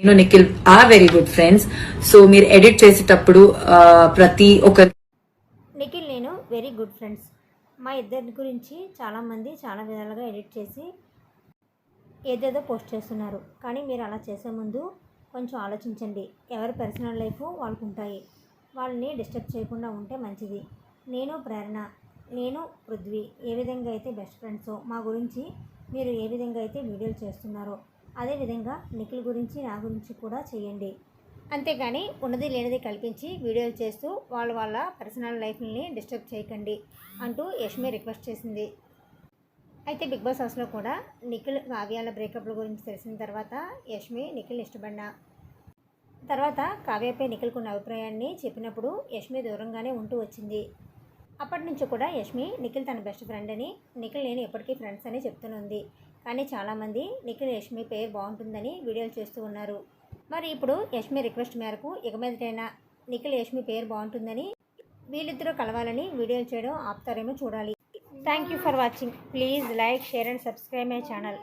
నేను Nikhil are very good friends so మీరు edit చేసేటప్పుడు ప్రతి ఒక నిఖిల్ నేను వెరీ గుడ్ ఫ్రెండ్స్ మా ఇద్దరి గురించి చాలామంది చాలా విధాలుగా ఎడిట్ చేసి ఏదేదో పోస్ట్ చేస్తున్నారు. కానీ మీరు అలా చేసే ముందు కొంచెం ఆలోచించండి. ఎవరి పర్సనల్ లైఫ్ వాళ్ళకు ఉంటాయి. వాళ్ళని డిస్టర్బ్ చేయకుండా ఉంటే మంచిది. నేను ప్రేరణ నేను పృథ్వీ. ఏ విధంగా అయితే బెస్ట్ ఫ్రెండ్సో మా గురించి మీరు ఏ విధంగా అయితే వీడియోలు చేస్తున్నారో అదేవిధంగా నిఖిల్ గురించి నా గురించి కూడా చేయండి అంతేగాని ఉన్నది లేనిది కల్పించి వీడియోలు చేస్తూ వాళ్ళ వాళ్ళ పర్సనల్ లైఫ్ని డిస్టర్బ్ చేయకండి అంటూ యష్మి రిక్వెస్ట్ చేసింది. అయితే బిగ్ బాస్ హౌస్లో కూడా నిఖిల్ కావ్యాల బ్రేకప్ల గురించి తెలిసిన తర్వాత యష్మి నిఖిల్ ఇష్టపడిన. తర్వాత కావ్యపై నిఖిల్కున్న అభిప్రాయాన్ని చెప్పినప్పుడు యష్మి దూరంగానే ఉంటూ వచ్చింది. అప్పటి నుంచి కూడా యష్మి నిఖిల్ తన బెస్ట్ ఫ్రెండ్ అని నిఖిల్ నేను ఎప్పటికీ ఫ్రెండ్స్ అని చెప్తూనుంది కానీ చాలామంది నిఖిల్ యష్మి పేరు బాగుంటుందని వీడియోలు చేస్తూ ఉన్నారు. మరి ఇప్పుడు యష్మి రిక్వెస్ట్ మేరకు ఇక మీదటైనా నిఖిల్ యష్మి పేరు బాగుంటుందని వీళ్ళిద్దరూ కలవాలని వీడియోలు చేయడం ఆపుతారేమో చూడాలి. Thank you for watching please like share and subscribe my channel